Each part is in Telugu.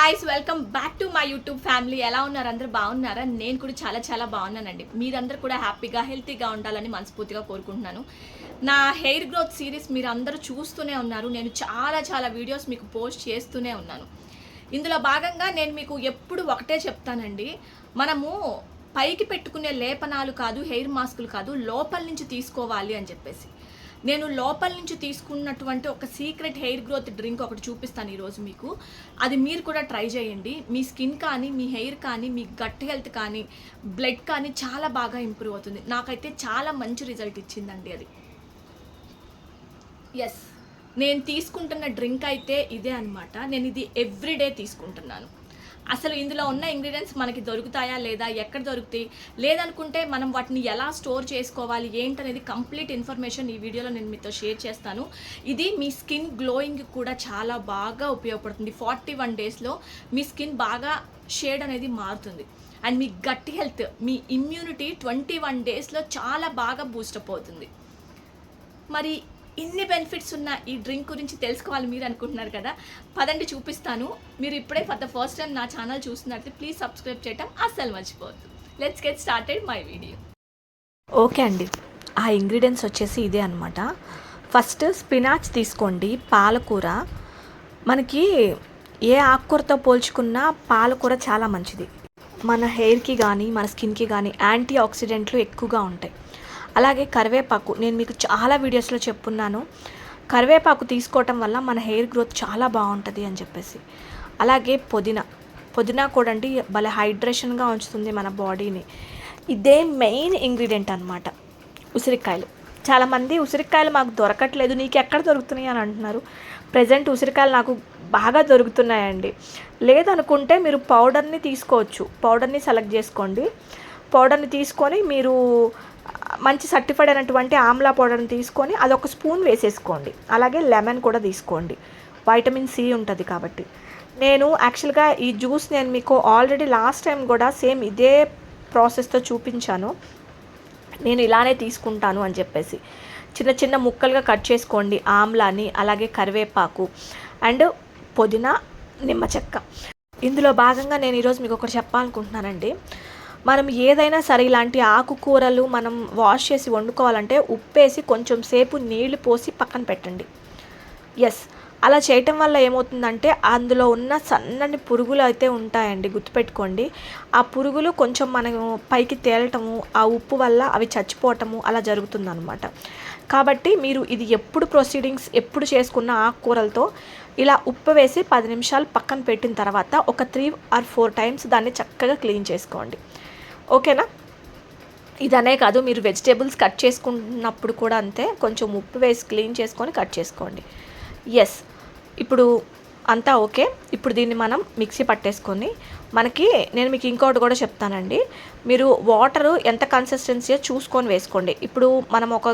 Guys welcome back to my YouTube family ఎలా ఉన్నారు? అందరూ బాగున్నారా? నేను కూడా చాలా చాలా బాగున్నానండి. మీరందరూ కూడా హ్యాపీగా హెల్తీగా ఉండాలని మనస్ఫూర్తిగా కోరుకుంటున్నాను. నా హెయిర్ గ్రోత్ సిరీస్ మీరు అందరూ చూస్తూనే ఉన్నారు. నేను చాలా చాలా వీడియోస్ మీకు పోస్ట్ చేస్తూనే ఉన్నాను. ఇందులో భాగంగా నేను మీకు ఎప్పుడు ఒకటే చెప్తానండి. మనము పైకి పెట్టుకునే లేపనాలు కాదు హెయిర్ మాస్కులు కాదు లోపల నుంచి తీసుకోవాలి అని చెప్పేసి. నేను లోపల నుంచి తీసుకున్నటువంటి ఒక సీక్రెట్ హెయిర్ గ్రోత్ డ్రింక్ ఒకటి చూపిస్తాను ఈరోజు మీకు. అది మీరు కూడా ట్రై చేయండి. మీ స్కిన్ కానీ మీ హెయిర్ కానీ మీ గట్ హెల్త్ కానీ బ్లడ్ కానీ చాలా బాగా ఇంప్రూవ్ అవుతుంది. నాకైతే చాలా మంచి రిజల్ట్ ఇచ్చిందండి అది. ఎస్ నేను తీసుకుంటున్న డ్రింక్ అయితే ఇదే అనమాట నేను ఇది ఎవ్రీడే తీసుకుంటున్నాను. అసలు ఇందులో ఉన్న ఇంగ్రీడియంట్స్ మనకి దొరుకుతాయా లేదా ఎక్కడ దొరుకుతాయి లేదనుకుంటే మనం వాటిని ఎలా స్టోర్ చేసుకోవాలి ఏంటనేది కంప్లీట్ ఇన్ఫర్మేషన్ ఈ వీడియోలో నేను మీతో షేర్ చేస్తాను. ఇది మీ స్కిన్ గ్లోయింగ్ కూడా చాలా బాగా ఉపయోగపడుతుంది. ఫార్టీ వన్ డేస్లో మీ స్కిన్ బాగా షేడ్ అనేది మారుతుంది. అండ్ మీ గట్ హెల్త్ మీ ఇమ్యూనిటీ ట్వంటీ వన్ డేస్లో చాలా బాగా బూస్టప్ అవుతుంది. మరి ఇన్ని బెనిఫిట్స్ ఉన్న ఈ డ్రింక్ గురించి తెలుసుకోవాలి మీరు అనుకుంటున్నారు కదా? పదండి చూపిస్తాను. మీరు ఇప్పుడే ఫర్ ద ఫస్ట్ టైం నా ఛానల్ చూస్తున్నట్టు ప్లీజ్ సబ్స్క్రైబ్ చేయటం అస్సలు మర్చిపోవద్దు. Let's get started my video okay అండి. ఆ ఇంగ్రీడియంట్స్ వచ్చేసి ఇదే అనమాట ఫస్ట్ స్పినాచ్ తీసుకోండి పాలకూర. మనకి ఏ ఆకుకూరతో పోల్చుకున్నా పాలకూర చాలా మంచిది. మన హెయిర్కి కానీ మన స్కిన్కి కానీ యాంటీ ఆక్సిడెంట్లు ఎక్కువగా ఉంటాయి. అలాగే కరివేపాకు నేను మీకు చాలా వీడియోస్లో చెప్పున్నాను. కరివేపాకు తీసుకోవటం వల్ల మన హెయిర్ గ్రోత్ చాలా బాగుంటుంది అని చెప్పేసి. అలాగే పుదీనా. పుదీనా కూడా అండి భలే హైడ్రేషన్గా ఉంచుతుంది మన బాడీని. ఇదే మెయిన్ ఇంగ్రీడియంట్ అనమాట ఉసిరికాయలు. చాలామంది ఉసిరికాయలు మాకు దొరకట్లేదు నీకు ఎక్కడ దొరుకుతున్నాయి అని అంటున్నారు. ప్రజెంట్ ఉసిరికాయలు నాకు బాగా దొరుకుతున్నాయండి. లేదనుకుంటే మీరు పౌడర్ని తీసుకోవచ్చు. పౌడర్ని సెలెక్ట్ చేసుకోండి. పౌడర్ని తీసుకొని మీరు మంచి సర్టిఫైడ్ అయినటువంటి ఆమ్లా పౌడర్ని తీసుకొని అదొక స్పూన్ వేసేసుకోండి. అలాగే లెమన్ కూడా తీసుకోండి. వైటమిన్ సి ఉంటుంది కాబట్టి. నేను యాక్చువల్గా ఈ జ్యూస్ నేను మీకు ఆల్రెడీ లాస్ట్ టైం కూడా సేమ్ ఇదే ప్రాసెస్తో చూపించాను. నేను ఇలానే తీసుకుంటాను అని చెప్పేసి. చిన్న చిన్న ముక్కలుగా కట్ చేసుకోండి ఆమ్లాని అలాగే కరివేపాకు అండ్ పుదీనా నిమ్మ చెక్క. ఇందులో భాగంగా నేను ఈరోజు మీకు ఒకటి చెప్పాలనుకుంటున్నానండి. మనం ఏదైనా సరే ఇలాంటి ఆకుకూరలు మనం వాష్ చేసి వండుకోవాలంటే ఉప్పేసి కొంచెం సేపు నీళ్ళు పోసి పక్కన పెట్టండి. ఎస్ అలా చేయటం వల్ల ఏమవుతుందంటే అందులో ఉన్న సన్నని పురుగులు అయితే ఉంటాయండి గుర్తుపెట్టుకోండి. ఆ పురుగులు కొంచెం మనం పైకి తేలటము ఆ ఉప్పు వల్ల అవి చచ్చిపోవటము అలా జరుగుతుందనమాట కాబట్టి మీరు ఇది ఎప్పుడు ప్రొసీడింగ్స్ ఎప్పుడు చేసుకున్న ఆకుకూరలతో ఇలా ఉప్పు వేసి పది నిమిషాలు పక్కన పెట్టిన తర్వాత ఒక త్రీ ఆర్ ఫోర్ టైమ్స్ దాన్ని చక్కగా క్లీన్ చేసుకోండి. ఓకేనా? ఇదనే కాదు మీరు వెజిటేబుల్స్ కట్ చేసుకున్నప్పుడు కూడా అంతే కొంచెం ఉప్పు వేసి క్లీన్ చేసుకొని కట్ చేసుకోండి. ఎస్ ఇప్పుడు అంతా ఓకే. ఇప్పుడు దీన్ని మనం మిక్సీ పట్టేసుకొని మనకి నేను మీకు ఇంకోటి కూడా చెప్తానండి. మీరు వాటర్ ఎంత కన్సిస్టెన్సీ చూసుకొని వేసుకోండి. ఇప్పుడు మనం ఒక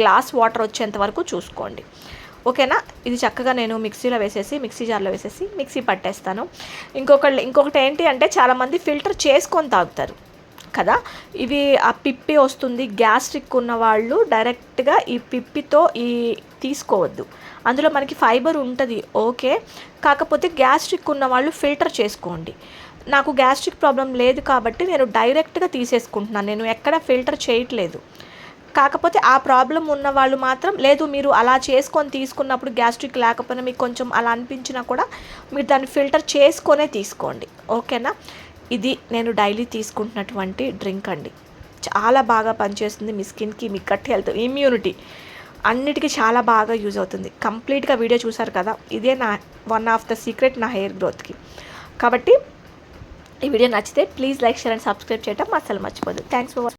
గ్లాస్ వాటర్ వచ్చేంత వరకు చూసుకోండి. ఓకేనా? ఇది చక్కగా నేను మిక్సీలో వేసేసి మిక్సీ జార్లో వేసేసి మిక్సీ పట్టేస్తాను. ఇంకొకటి ఇంకొకటి ఏంటి అంటే చాలామంది ఫిల్టర్ చేసుకొని తాగుతారు. కదా? ఇవి ఆ పిప్పి వస్తుంది గ్యాస్ట్రిక్ ఉన్న వాళ్ళు డైరెక్ట్గా ఈ పిప్పితో ఈ తీసుకోవద్దు. అందులో మనకి ఫైబర్ ఉంటుంది ఓకే. కాకపోతే గ్యాస్ట్రిక్ ఉన్న వాళ్ళు ఫిల్టర్ చేసుకోండి. నాకు గ్యాస్ట్రిక్ ప్రాబ్లం లేదు కాబట్టి నేను డైరెక్ట్గా తీసేసుకుంటున్నాను. నేను ఎక్కడ ఫిల్టర్ చేయట్లేదు. కాకపోతే ఆ ప్రాబ్లం ఉన్న వాళ్ళు మాత్రం లేదు మీరు అలా చేసుకొని తీసుకున్నప్పుడు గ్యాస్ట్రిక్ లేకపోయినా మీకు కొంచెం అలా అనిపించినా కూడా మీరు దాన్ని ఫిల్టర్ చేసుకొనే తీసుకోండి ఓకేనా? ఇది నేను డైలీ తీసుకుంటున్నటువంటి డ్రింక్ అండి. చాలా బాగా పనిచేస్తుంది మీ స్కిన్కి మీ గట్టి హెల్త్ ఇమ్యూనిటీ అన్నిటికీ చాలా బాగా యూజ్ అవుతుంది. కంప్లీట్గా వీడియో చూసారు కదా ఇదే నా వన్ ఆఫ్ ద సీక్రెట్ నా హెయిర్ గ్రోత్కి. కాబట్టి ఈ వీడియో నచ్చితే please like share and subscribe చేయడం అసలు మర్చిపోదు థ్యాంక్స్ ఫర్